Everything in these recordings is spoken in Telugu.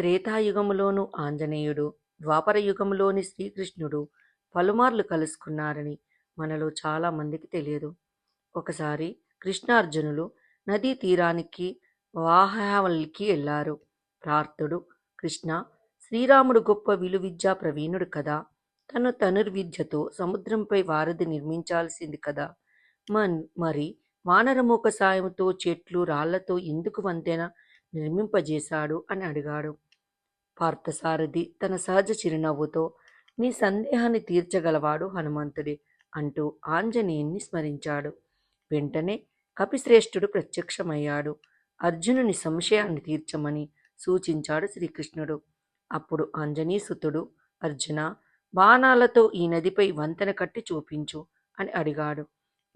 త్రేతాయుగములోను ఆంజనేయుడు ద్వాపర యుగంలోని శ్రీకృష్ణుడు పలుమార్లు కలుసుకున్నారని మనలో చాలా మందికి తెలియదు. ఒకసారి కృష్ణార్జునులు నదీ తీరానికి వాహావల్కి వెళ్ళారు. ప్రార్థుడు కృష్ణ శ్రీరాముడు గొప్ప విలువిద్యా ప్రవీణుడు కదా తను తనుర్విద్యతో సముద్రంపై వారధి నిర్మించాల్సింది కదా. మన్- మరి వానరమూక సాయంతో చెట్లు రాళ్ళతో ఎందుకు వంతెన నిర్మింపజేశాడు అని అడిగాడు. పార్థసారథి తన సహజ చిరునవ్వుతో నీ సందేహాన్ని తీర్చగలవాడు హనుమంతుడే అంటూ ఆంజనేయుణ్ణి స్మరించాడు. వెంటనే కపిశ్రేష్ఠుడు ప్రత్యక్షమయ్యాడు. అర్జునుని సంశయాన్ని తీర్చమని సూచించాడు శ్రీకృష్ణుడు. అప్పుడు ఆంజనీసుతుడు అర్జున బాణాలతో ఈ నదిపై వంతెన కట్టి చూపించు అని అడిగాడు.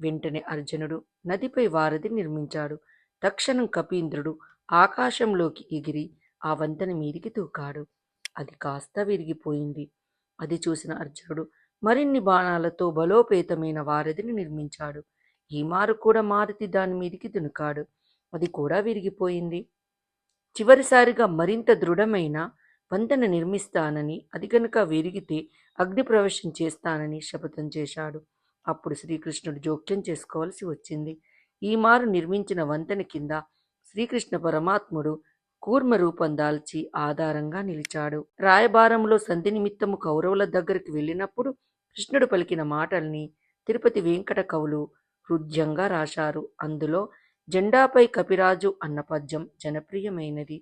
వెంటనే అర్జునుడు నదిపై వారధి నిర్మించాడు. తక్షణం కపీంద్రుడు ఆకాశంలోకి ఎగిరి ఆ వంతెన మీదికి దూకాడు అది కాస్త విరిగిపోయింది. అది చూసిన అర్జునుడు మరిన్ని బాణాలతో బలోపేతమైన వారధిని నిర్మించాడు. ఈ మారు కూడా మారుతి దాని మీదికి దునుకాడు. అది కూడా విరిగిపోయింది. చివరిసారిగా మరింత దృఢమైన వంతెన నిర్మిస్తానని అది కనుక విరిగితే అగ్ని ప్రవేశం చేస్తానని శపథం చేశాడు. అప్పుడు శ్రీకృష్ణుడు జోక్యం చేసుకోవాల్సి వచ్చింది. ఈ మారు నిర్మించిన వంతెన కింద శ్రీకృష్ణ పరమాత్ముడు కూర్మ రూపం దాల్చి ఆధారంగా నిలిచాడు. రాయబారంలో సంధి నిమిత్తము కౌరవుల దగ్గరికి వెళ్ళినప్పుడు కృష్ణుడు పలికిన మాటల్ని తిరుపతి వెంకట కవులు హృద్యంగా రాశారు. అందులో జెండాపై కపిరాజు అన్న పద్యం జనప్రియమైనది.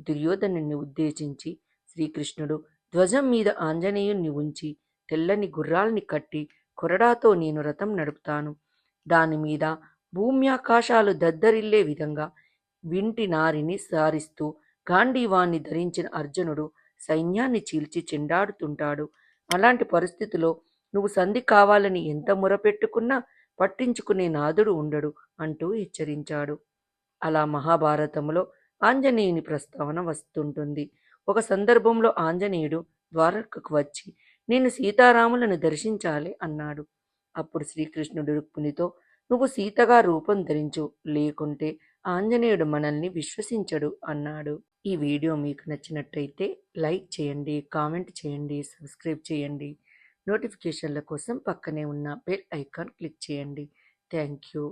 దుర్యోధనుని ఉద్దేశించి శ్రీకృష్ణుడు ధ్వజం మీద ఆంజనేయుణ్ణి ఉంచి తెల్లని గుర్రాల్ని కట్టి కొరడాతో నేను రథం నడుపుతాను. దాని మీద భూమ్యాకాశాలు దద్దరిల్లే విధంగా వింటి నారిని సారిస్తూ గాంధీవాన్ని ధరించిన అర్జునుడు సైన్యాన్ని చీల్చి చెండాడుతుంటాడు. అలాంటి పరిస్థితిలో నువ్వు సంధి కావాలని ఎంత మురపెట్టుకున్నా పట్టించుకునే నాదుడు ఉండడు అంటూ హెచ్చరించాడు. అలా మహాభారతంలో ఆంజనేయుని ప్రస్తావన వస్తుంటుంది. ఒక సందర్భంలో ఆంజనేయుడు ద్వారకకు వచ్చి నేను సీతారాములను దర్శించాలి అన్నాడు. అప్పుడు శ్రీకృష్ణుడు రుక్మిణితో నువ్వు సీతగా రూపం ధరించు లేకుంటే ఆంజనేయుడు మనల్ని విశ్వసించడు అన్నాడు. ఈ వీడియో మీకు నచ్చినట్టయితే లైక్ చేయండి కామెంట్ చేయండి సబ్స్క్రైబ్ చేయండి. నోటిఫికేషన్ల కోసం పక్కనే ఉన్న బెల్ ఐకాన్ క్లిక్ చేయండి. Thank you.